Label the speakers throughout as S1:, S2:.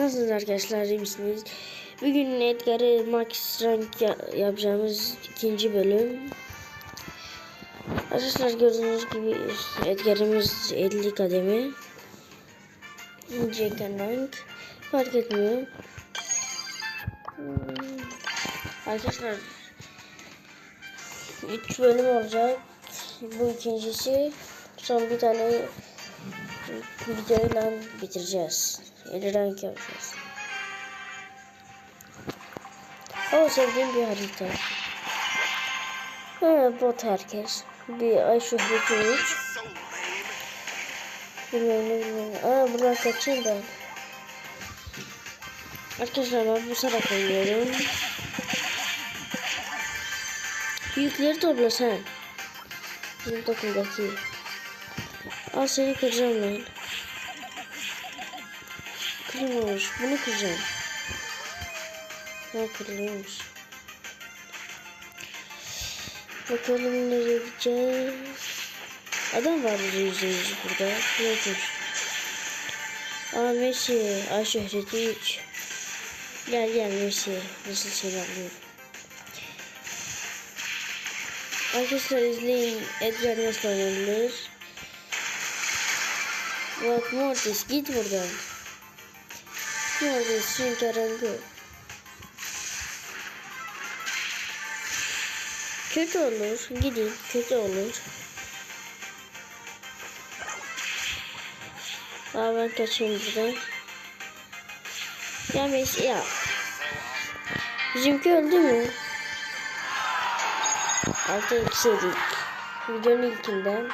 S1: Nasılsınız arkadaşlar iyi misiniz? Bugün Edgar'ı Max Rank ya- yapacağımız ikinci bölüm. Arkadaşlar gördüğünüz gibi Edgar'ımız 50 kademe. Jack Rank fark etmiyor. Hmm. Arkadaşlar 3 bölüm olacak. Bu ikincisi. Son bir tane videoyla bitireceğiz. 50 rank yapacağız. O sevdiğim bir harita. Ha, bot herkes. Bir ay şöhreti 3.
S2: So lame.
S1: Bilmem ne ne. Aa buradan kaçayım ben. Arkadaşlar ben bu sarak oynuyorum. Büyükleri topla sen. Bizim takımdaki. Al seni kıracağım ben. Kırılmamış. Bunu kıracağım. Ha kırılıyormuş. Bakalım nereye gideceğiz. Adam var yüzde yüzde burada. Nedir? Aa Messi. Ay şöhreti 3. Gel gel Messi. Nasıl seni alıyorum. Arkadaşlar izleyin. Edgar nasıl oynanır. Bak Mortis git buradan. Mortis süngörengü. Kötü olur. Gidin. Kötü olur. Aa ben kaçayım buradan. Messi ya. Bizimki öldü mü? Altı eksi yedik. Videonun ilkinden.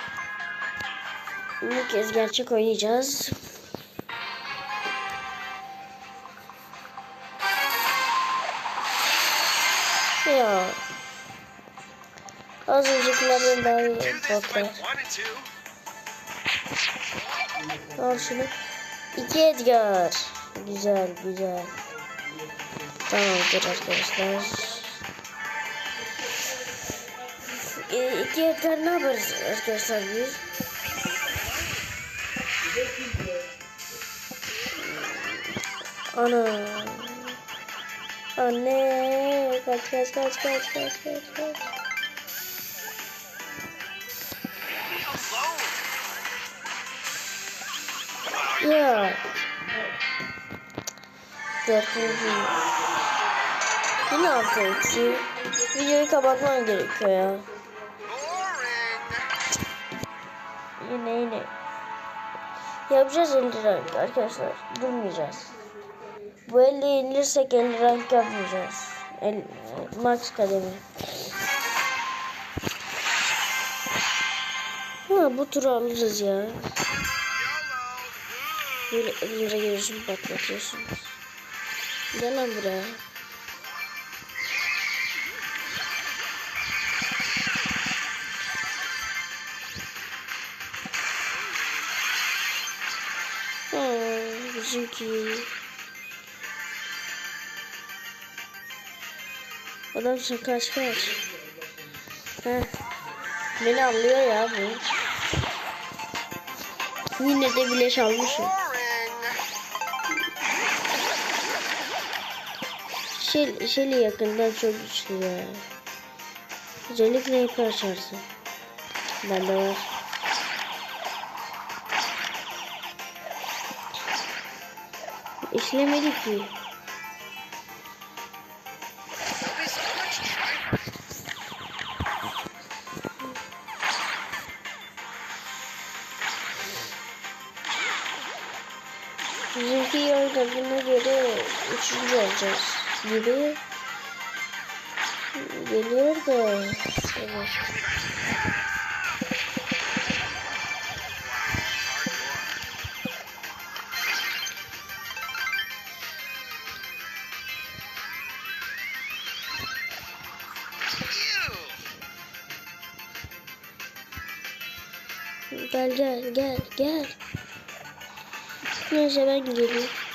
S1: Bu kez gerçek oynayacağız. Ya. Az öncekilerden daha iyi botlar. Al şunu. İki Edgar. Güzel güzel. Tamamdır arkadaşlar. E, iki Edgar ne yaparız arkadaşlar biz? Ana. Anne. Kaç kaç kaç kaç kaç kaç kaç. Ya. Dördüncü. Yine altı eksi. Videoyu kapatmam gerekiyor ya. Yine yine. Yapacağız 50 rank arkadaşlar. Durmayacağız. Bu 50 yenilirsek 50 rank yapmayacağız. El, max kademi. Ha bu turu alırız ya. Böyle elinize görüşüm patlatıyorsunuz. Gel lan buraya. Bizimki. Adam sen kaç kaç. Heh. Beni anlıyor ya bu. Yine de bile çalmışım.
S2: Boring.
S1: Şel, Şeli yakından çok güçlü ya. Özellikle hep açarsın. Bende var. İşlemedi ki. Üçüncü olacağız gibi. Geliyor da. Evet. Gel gel gel gel. Neyse ben geleyim.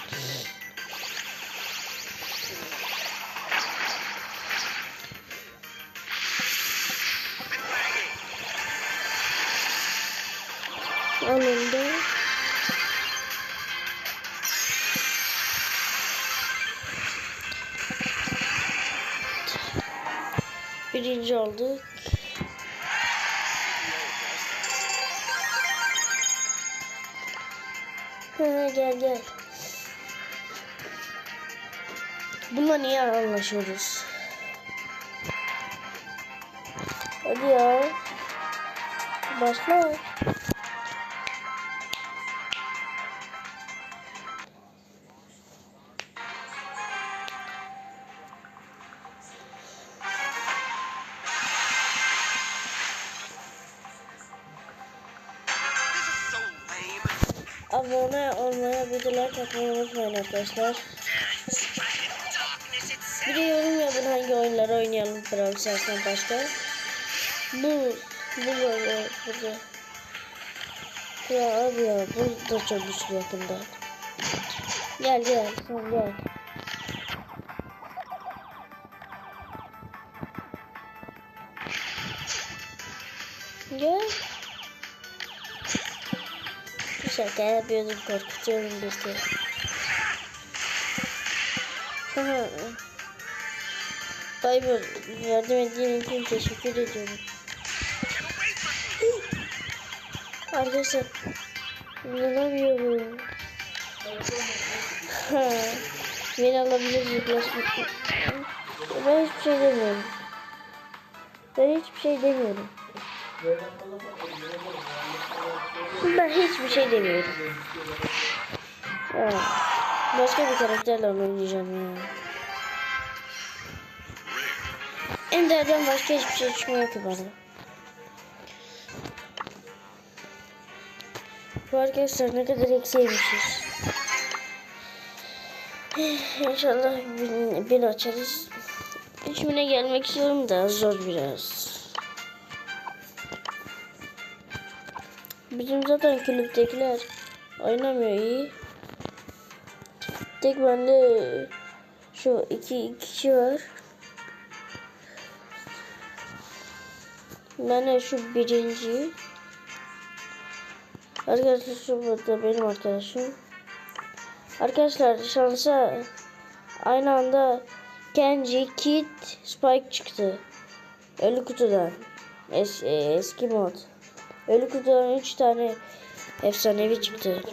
S1: Birinci olduk. Ha, gel gel. Bununla niye anlaşıyoruz? Hadi ya. Başla. Videolar atmayı unutmayın arkadaşlar. Bir de yorum yapın hangi oyunları oynayalım Brawl Stars'tan başka. Bu, bu böyle burada. Ya abi ya bu da çok güçlü yakında. Gel gel sen gel. Gel. Şaka yapıyordum korkutuyorum bizi. Aha. Bay bay. Yardım ettiğin için teşekkür ediyorum. Arkadaşlar. İnanamıyorum. Beni alabilir miyim? Ben hiçbir şey demiyorum. Ben hiçbir şey demiyorum. Ben hiçbir şey demiyorum. Ha. Başka bir karakterle oynayacağım ya. Ender'den başka hiçbir şey çıkmıyor ki bana. Bu arkadaşlar ne kadar eksiymişiz. İnşallah bin, bin açarız. Üçüne gelmek istiyorum da zor biraz. Bizim zaten kulüptekiler oynamıyor iyi. Tek bende şu iki, iki kişi var. Ben de şu birinci. Arkadaşlar şu burada benim arkadaşım. Arkadaşlar şansa aynı anda Kenji, Kid, Spike çıktı. Ölü kutudan. Es, e, eski mod. Ölü kutudan 3 tane efsanevi çıktı.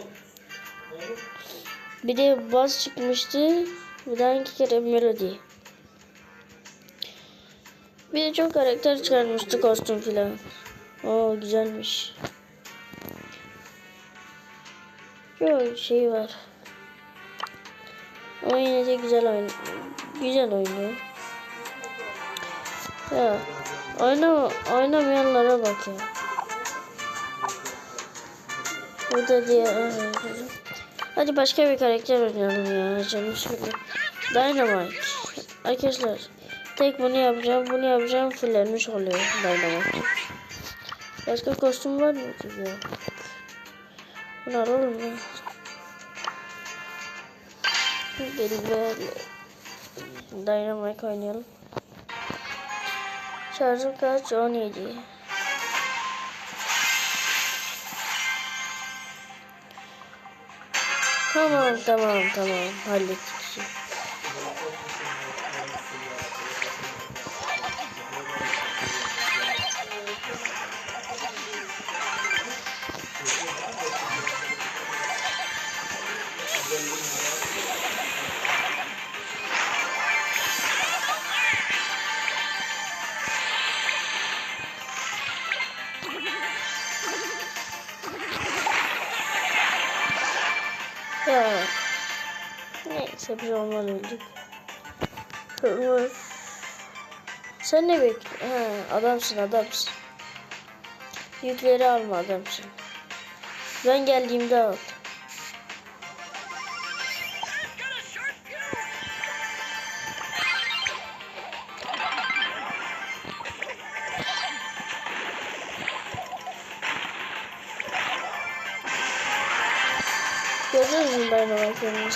S1: Bir de Buzz çıkmıştı. Bir daha iki kere Melody. Bir de çok karakter çıkarmıştı kostüm filan. Oo güzelmiş. Çok şey var. Ama yine de güzel oyun. Güzel oynuyor. Ya oyna oynamayanlara bak ya. Burada diye Hadi başka bir karakter oynayalım ya canım şimdi. Dynamite. Arkadaşlar tek bunu yapacağım bunu yapacağım fullenmiş oluyor Dynamite. Başka kostüm var mı ya? Bunu alalım mı? Gelin böyle Dynamite oynayalım. Şarjım kaç? 17. Tamam tamam tamam hallettik işi. Ya. Biz ondan öldük. Sen ne bekliyorsun? Ha, adamsın adamsın. Yükleri alma adamsın. Ben geldiğimde al. Mü ben o ekranın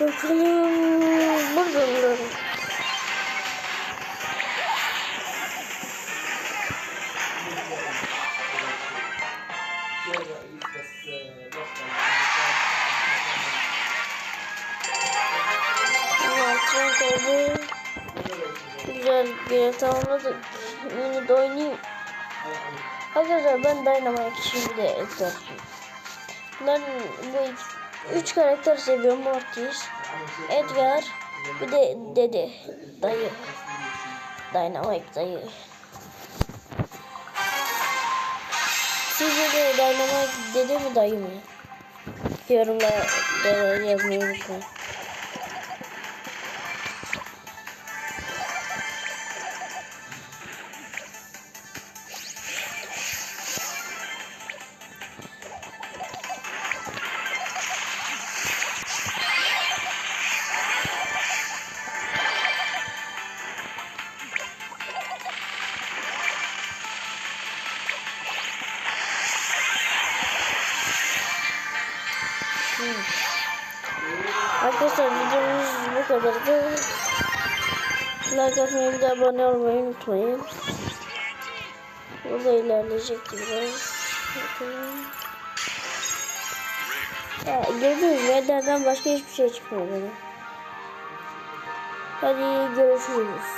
S1: Bakalım bakalım. Güzel bir tamamladık. Yine de oynayayım. Arkadaşlar ben Dynamite şimdi de ekler. Ben bu üç karakter seviyorum. Mortis, Edgar, bir de Dede, dayı. Dynamite dayı. Sizce de Dynamite dede mi dayı mı? Yorumlarda yazmayı unutmayın. Arkadaşlar videomuz bu kadardı. Like atmayı bir de abone olmayı unutmayın. Burada ilerleyecek biraz. Bakalım. Ya, gördünüz mü? Başka hiçbir şey çıkmıyor. Hadi görüşürüz.